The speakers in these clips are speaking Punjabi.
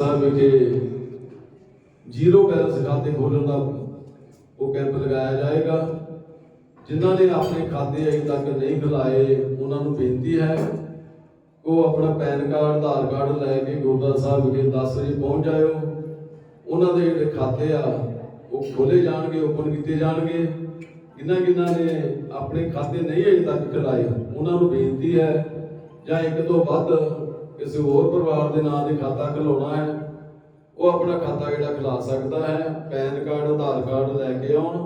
ਸਾਹਿਬ ਵਿਖੇ ਜ਼ੀਰੋ ਬੈਲੈਂਸ ਖਾਤੇ ਖੋਲਣ ਦਾ ਉਹ ਕੈਂਪ ਲਗਾਇਆ ਜਾਏਗਾ। ਜਿਨ੍ਹਾਂ ਨੇ ਆਪਣੇ ਖਾਤੇ ਅਜੇ ਤੱਕ ਨਹੀਂ ਖੁਲਾਏ ਉਹਨਾਂ ਨੂੰ ਬੇਨਤੀ ਹੈ ਉਹ ਆਪਣਾ ਪੈਨ ਕਾਰਡ, ਆਧਾਰ ਕਾਰਡ ਲੈ ਕੇ ਗੁਰਦੁਆਰਾ ਸਾਹਿਬ ਵਿਖੇ 10 ਵਜੇ ਪਹੁੰਚ ਜਾਇਓ। ਉਹਨਾਂ ਦੇ ਜਿਹੜੇ ਖਾਤੇ ਆ, ਉਹ ਖੋਲੇ ਜਾਣਗੇ, ਓਪਨ ਕੀਤੇ ਜਾਣਗੇ। ਜਿਨ੍ਹਾਂ ਜਿਨ੍ਹਾਂ ਨੇ ਆਪਣੇ ਖਾਤੇ ਨਹੀਂ ਅਜੇ ਤੱਕ ਖੁਲਾਏ ਉਹਨਾਂ ਨੂੰ ਬੇਨਤੀ ਹੈ ਜਾਂ ਇੱਕ ਤੋਂ ਵੱਧ ਕਿਸੇ ਹੋਰ ਪਰਿਵਾਰ ਦੇ ਨਾਂ ਤੇ ਖਾਤਾ ਖੁਲਾਉਣਾ ਹੈ, ਉਹ ਆਪਣਾ ਖਾਤਾ ਜਿਹੜਾ ਖੁਲਾ ਸਕਦਾ ਹੈ, ਪੈਨ ਕਾਰਡ, ਆਧਾਰ ਕਾਰਡ ਲੈ ਕੇ ਆਉਣ।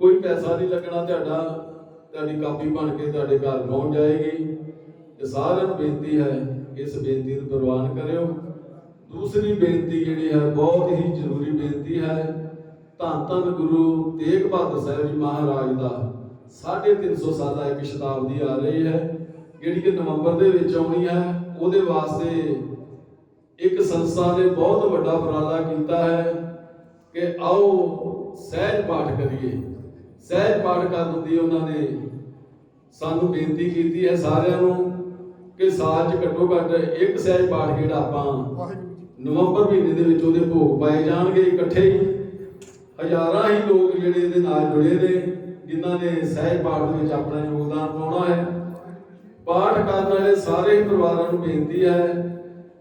ਕੋਈ ਪੈਸਾ ਨਹੀਂ ਲੱਗਣਾ ਤੁਹਾਡਾ, ਤੁਹਾਡੀ ਕਾਪੀ ਬਣ ਕੇ ਤੁਹਾਡੇ ਘਰ ਪਹੁੰਚ ਜਾਏਗੀ। ਤੇ ਸਾਰਿਆਂ ਨੂੰ ਬੇਨਤੀ ਹੈ, ਇਸ ਬੇਨਤੀ ਨੂੰ ਪ੍ਰਵਾਨ ਕਰਿਓ। ਦੂਸਰੀ ਬੇਨਤੀ ਜਿਹੜੀ ਹੈ, ਬਹੁਤ ਹੀ ਜ਼ਰੂਰੀ ਬੇਨਤੀ ਹੈ, ਧੰਨ ਧੰਨ ਗੁਰੂ ਤੇਗ ਬਹਾਦਰ ਸਾਹਿਬ ਜੀ ਮਹਾਰਾਜ ਦਾ 350 ਸਾਲਾ ਇੱਕ ਸ਼ਤਾਬਦੀ ਆ ਰਹੀ ਹੈ। ਜਿਹੜੀ ਕਿ ਨਵੰਬਰ ਦੇ ਵਿੱਚ ਆਉਣੀ ਹੈ, ਉਹਦੇ ਵਾਸਤੇ ਇੱਕ ਸੰਸਥਾ ਨੇ ਬਹੁਤ ਵੱਡਾ ਉਪਰਾਲਾ ਕੀਤਾ ਹੈ ਕਿ ਆਓ ਸਹਿਜ ਪਾਠ ਕਰੀਏ। ਸਹਿਜ ਪਾਠ ਕਰਨ ਦੀ ਉਹਨਾਂ ਨੇ ਸਾਨੂੰ ਬੇਨਤੀ ਕੀਤੀ ਹੈ ਸਾਰਿਆਂ ਨੂੰ ਕਿ ਸਾਲ 'ਚ ਘੱਟੋ ਘੱਟ ਇੱਕ ਸਹਿਜ ਪਾਠ ਜਿਹੜਾ ਆਪਾਂ ਨਵੰਬਰ ਮਹੀਨੇ ਦੇ ਵਿੱਚ ਉਹਦੇ ਭੋਗ ਪਾਏ ਜਾਣਗੇ ਇਕੱਠੇ ਹੀ। ਹਜ਼ਾਰਾਂ ਹੀ ਲੋਕ ਜਿਹੜੇ ਇਹਦੇ ਨਾਲ ਜੁੜੇ ਨੇ, ਜਿਨ੍ਹਾਂ ਨੇ ਸਹਿਜ ਪਾਠ ਦੇ ਵਿੱਚ ਆਪਣਾ ਯੋਗਦਾਨ ਪਾਉਣਾ ਹੈ। ਪਾਠ ਕਰਨ ਵਾਲੇ ਸਾਰੇ ਪਰਿਵਾਰਾਂ ਨੂੰ ਬੇਨਤੀ ਹੈ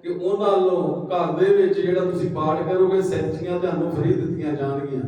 ਕਿ ਉਹਨਾਂ ਵੱਲੋਂ ਘਰ ਦੇ ਵਿੱਚ ਜਿਹੜਾ ਤੁਸੀਂ ਪਾਠ ਕਰੋਗੇ, ਸੈਂਚੀਆਂ ਤੁਹਾਨੂੰ ਫ੍ਰੀ ਦਿੱਤੀਆਂ ਜਾਣਗੀਆਂ।